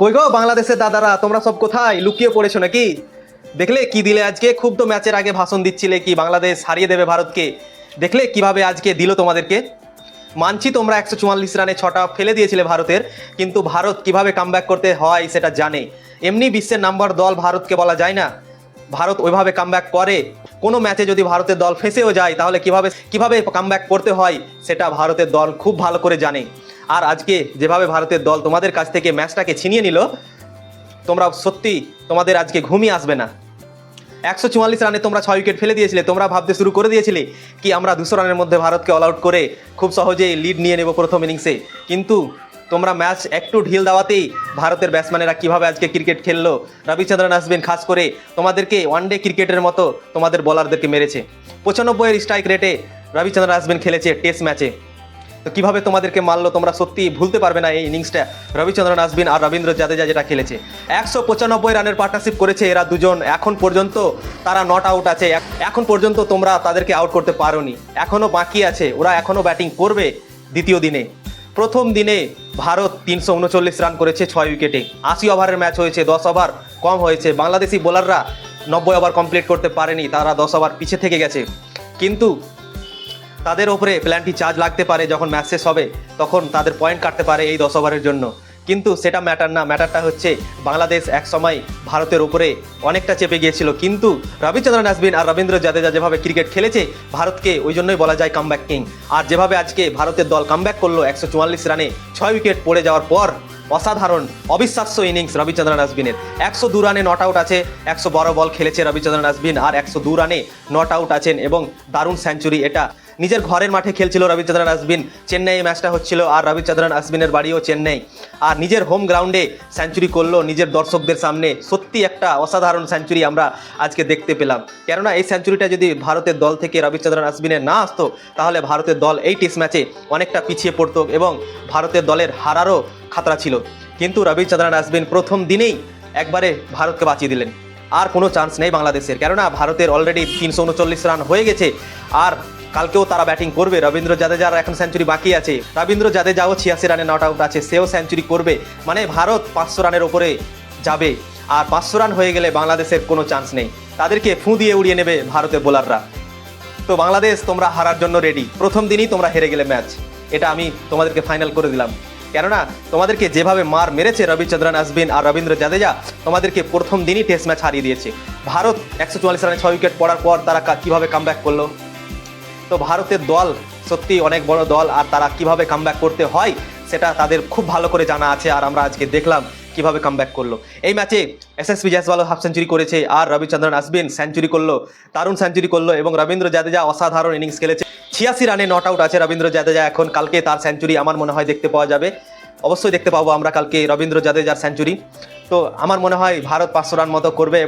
কই গো বাংলাদেশের দাদারা, তোমরা সব কোথায়? লুকিয়ে পড়েছো নাকি? দেখলে কি দিলে আজকে? খুব তো ম্যাচের আগে ভাষণ দিচ্ছিলে কি বাংলাদেশ হারিয়ে দেবে ভারতকে? দেখলে কীভাবে আজকে দিল তোমাদেরকে? মানছি তোমরা একশো চুয়াল্লিশ রানে ছটা ফেলে দিয়েছিলে ভারতের, কিন্তু ভারত কীভাবে কামব্যাক করতে হয় সেটা জানে। এমনি বিশ্বের নাম্বার দল ভারতকে বলা যায় না। ভারত ওইভাবে কামব্যাক করে। কোনো ম্যাচে যদি ভারতের দল ফেঁসেও যায়, তাহলে কীভাবে কীভাবে কামব্যাক করতে হয় সেটা ভারতের দল খুব ভালো করে জানে। আর আজকে যেভাবে ভারতের দল তোমাদের কাছ থেকে ম্যাচটাকে ছিনিয়ে নিল তোমরা সত্যি তোমাদের আজকে ঘুমিয়ে আসবে না। একশো চুয়াল্লিশ রানে তোমরা ছয় উইকেট ফেলে দিয়েছিলে, তোমরা ভাবতে শুরু করে দিয়েছিলে কি আমরা দুশো রানের মধ্যে ভারতকে অল আউট করে খুব সহজেই লিড নিয়ে নেব প্রথম ইনিংসে কিন্তু তোমরা ম্যাচ একটু ঢিল দেওয়াতেই ভারতের ব্যাটসম্যানেরা কীভাবে আজকে ক্রিকেট খেললো, রবিচন্দ্রন আসবেন খাস করে তোমাদেরকে ওয়ানডে ক্রিকেটের মতো তোমাদের বোলারদেরকে মেরেছে। পঁচানব্বইয়ের স্ট্রাইক রেটে রবিচন্দ্রন আসবেন খেলেছে টেস্ট ম্যাচে কীভাবে তোমাদেরকে মারলো তোমরা সত্যি ভুলতে পারবে না এই ইনিংসটা? রবিচন্দ্রন আসবিন আর রবীন্দ্র জাদেজা যেটা খেলেছে। একশো পঁচানব্বই রানের পার্টনারশিপ করেছে এরা দুজন। এখন পর্যন্ত তারা নট আউট আছে। এখন পর্যন্ত তোমরা তাদেরকে আউট করতে পারোনি। এখনও বাকি আছে। ওরা এখনও ব্যাটিং করবে দ্বিতীয় দিনে। প্রথম দিনে ভারত তিনশো উনচল্লিশ রান করেছে ছয় উইকেটে আশি ওভারের ম্যাচ হয়েছে, দশ ওভার কম হয়েছে। বাংলাদেশি বোলাররা নব্বই ওভার কমপ্লিট করতে পারেনি। তারা দশ ওভার পিছে থেকে গেছে। কিন্তু তাদের ওপরে প্ল্যানটি চার্জ লাগতে পারে যখন ম্যাচ শেষ হবে, তখন তাদের পয়েন্ট কাটতে পারে এই দশ ওভারের জন্য। কিন্তু সেটা ম্যাটার না ম্যাটারটা হচ্ছে বাংলাদেশ এক সময় ভারতের উপরে অনেকটা চেপে গিয়েছিল। কিন্তু রবিচন্দ্রন আসবিন আর রবীন্দ্র জাদেজা যেভাবে ক্রিকেট খেলেছে, ভারতকে ওই জন্যই বলা যায় কামব্যাক কিং আর যেভাবে আজকে ভারতের দল কামব্যাক করল, একশো চুয়াল্লিশ রানে ছয় উইকেট পড়ে যাওয়ার পর অসাধারণ, অবিশ্বাস্য ইনিংস রবিচন্দ্রন আসবিনের একশো দু রানে নট আউট আছে, একশো বড় বল খেলেছে রবিচন্দ্রন আসবিন আর একশো দু রানে নট আউট আছেন এবং দারুণ সেঞ্চুরি এটা। নিজের ঘরের মাঠে খেলছিল রবিচন্দ্রন আসবিন চেন্নাই ম্যাচটা হচ্ছিল, আর রবিচন্দ্রন আসবিনের বাড়িও চেন্নাই। আর নিজের হোম গ্রাউন্ডে সেঞ্চুরি করল, নিজের দর্শকদের সামনে। সত্যি একটা অসাধারণ সেঞ্চুরি আমরা আজকে দেখতে পেলাম। কেননা এই সেঞ্চুরিটা যদি ভারতের দল থেকে রবিচন্দ্রন আসবিনের না আসতো, তাহলে ভারতের দল এই টেস্ট ম্যাচে অনেকটা পিছিয়ে পড়তো এবং ভারতের দলের হারারও খাতরা ছিল। কিন্তু রবিচন্দ্রন আসবিন প্রথম দিনেই একবারে ভারতকে বাঁচিয়ে দিলেন। আর কোনো চান্স নেই বাংলাদেশের। কেননা ভারতের অলরেডি তিনশো উনচল্লিশ রান হয়ে গেছে। আর কালকেও তারা ব্যাটিং করবে। রবীন্দ্র জাদেজার এখন সেঞ্চুরি বাকি আছে। রবীন্দ্র জাদেজাও ছিয়াশি রানে নট আউট আছে। সেও সেঞ্চুরি করবে। মানে ভারত পাঁচশো রানের ওপরে যাবে। আর পাঁচশো রান হয়ে গেলে বাংলাদেশের কোনো চান্স নেই। তাদেরকে ফু দিয়ে উড়িয়ে নেবে ভারতের বোলাররা তো বাংলাদেশ তোমরা হারার জন্য রেডি প্রথম দিনই তোমরা হেরে গেলে ম্যাচ এটা আমি তোমাদেরকে ফাইনাল করে দিলাম। কেননা, তোমাদেরকে যেভাবে মার মেরেছে রবিচন্দ্রন আসবিন আর রবীন্দ্র জাদেজা, তোমাদেরকে প্রথম দিনই টেস্ট ম্যাচ হারিয়ে দিয়েছে। ভারত একশো চুয়াল্লিশ রানে ছয় উইকেট পড়ার পর তারা কীভাবে কামব্যাক করল? তো ভারতের দল সত্যি অনেক বড় দল, আর তারা কীভাবে কামব্যাক করতে হয় সেটা তাদের খুব ভালো করে জানা আছে, আর আমরা আজকে দেখলাম কীভাবে কামব্যাক করল। এই ম্যাচে এসএসপি জয়সওয়াল হাফ সেঞ্চুরি করেছে, আর রবিচন্দ্রন আসবিন সেঞ্চুরি করল, দারুণ সেঞ্চুরি করল, এবং রবীন্দ্র জাদেজা অসাধারণ ইনিংস খেলেছে। ছিয়াশি রানে নট আউট আছে রবীন্দ্র জাদেজা। এখন কালকে তার সেঞ্চুরি আমার মনে হয় দেখতে পাওয়া যাবে। অবশ্যই দেখতে পাবো আমরা কালকে রবীন্দ্র জাদেজার সেঞ্চুরি তো আমার মনে হয় ভারত পাঁচশো রান মতো করবে